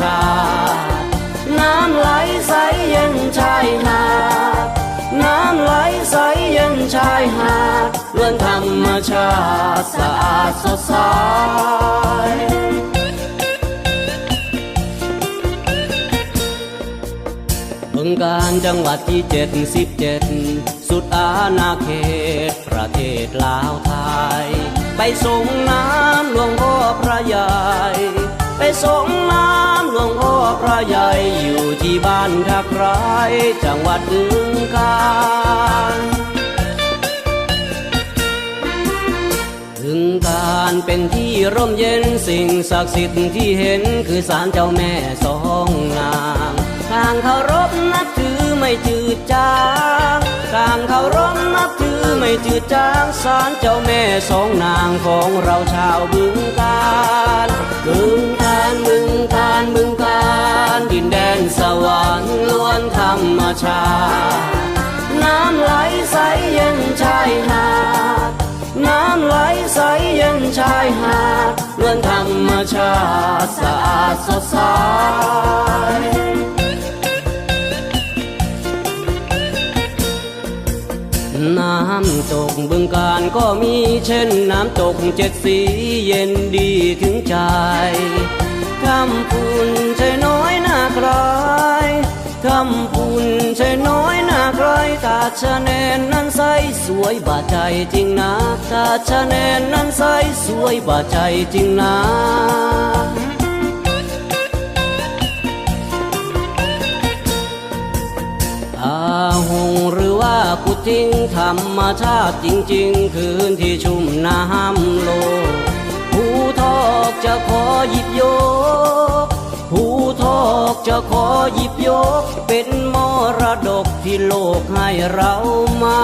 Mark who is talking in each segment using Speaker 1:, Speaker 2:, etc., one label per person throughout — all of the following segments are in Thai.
Speaker 1: ชาติน้ำไหลใสเย็นชายหาดน้ำไหลใสเย็นชายหาดล้วนธรรมชาติสะอาดสดใสบึงการจังหวัดที่เจ็ดสิบเจ็ดสุดอาณาเขต ประเทศลาวไทย ไปส่งน้ำหลวงพ่อพระใหญ่ ส่งน้ำหลวงพ่อพระใหญ่อยู่ที่บ้านทักไรจังหวัดบึงการถึงการเป็นที่ร่มเย็นสิ่งศักดิ์สิทธิ์ที่เห็นคือศาลเจ้าแม่สองนางทางเคารพนับถือไม่จืดจางทางเคารพนับถือไม่ จืดจางศาลเจ้าแม่สองนางของเราชาวบึงการบึงการบึงการบึงการดินแดนสวรรค์ล้วนธรรมชาติน้ำไหลใสเย็นชายหาดน้ำไหลใสเย็นชายหาดล้วนธรรมชาติสะอาดสดใสำตกบึงการก็มีเช่นน้ำตกเจ็ดสีเย็นดีถึงใจทำพุนใช่น้อยหน้าใครทำพุนใช่น้อยหน้าใครตาชะแนนนั้นใสสวยบาดใจจริงนะตาชะแนนนั้นใสสวยบาดใจจริงนะ ว่ากุทิ้งธรรมชาติจริง ๆ คืนที่ชุ่มน้ำโลกผู้ทอกจะขอหยิบยกผู้ทอกจะขอหยิบยก เป็นมรดกที่โลกให้เรามา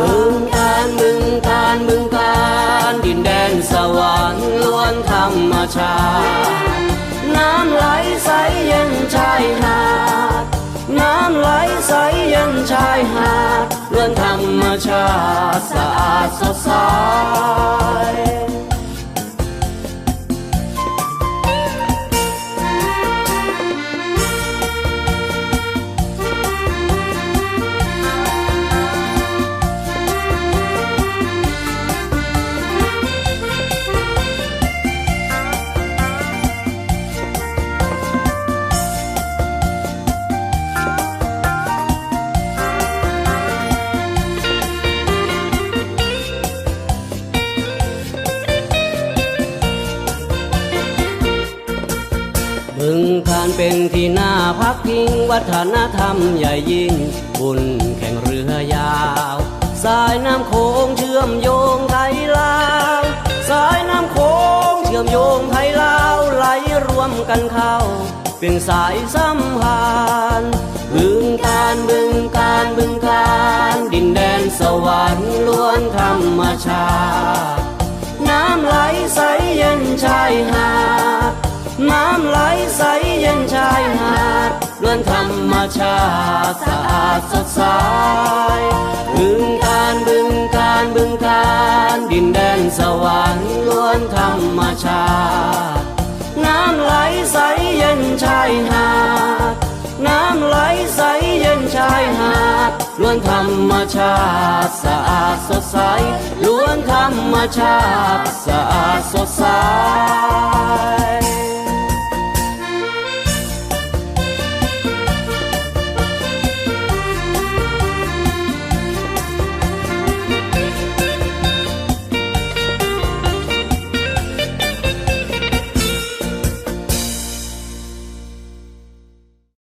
Speaker 1: บึงการบึงการบึงการดินแดนสวรรค์ล้วนธรรมชาติน้ำไหลใสเย็นชายหาดน้ำไหลใสเย็นชายหาด เพื่อนธรรมชาติสะอาดสดใส บึงการเป็นที่น่าพักพิงวัฒนธรรมใหญ่ยิ่ง บุญแข่งเรือยาว สายน้ำโขงเชื่อมโยงไทยลาว สายน้ำโขงเชื่อมโยงไทยลาวไหลรวมกันเข้า เป็นสายสัมพันธ์บึงการบึงการบึงการดินแดนสวรรค์ล้วนธรรมชาติน้ำไหลใสเย็นชายหาดำไหลใสเย็นชายหาดล้วนธรรมชาติสะอาดสดใสบึงการบึงการบึงการดินแดนสวรรค์ล้วนธรรมชาติน้ำไหลใสเย็นชายหาดน้ำไหลใสเย็นชายหาดล้วนธรรมชาติสะอาดสดใสล้วนธรรมชาติสะอาดสดใส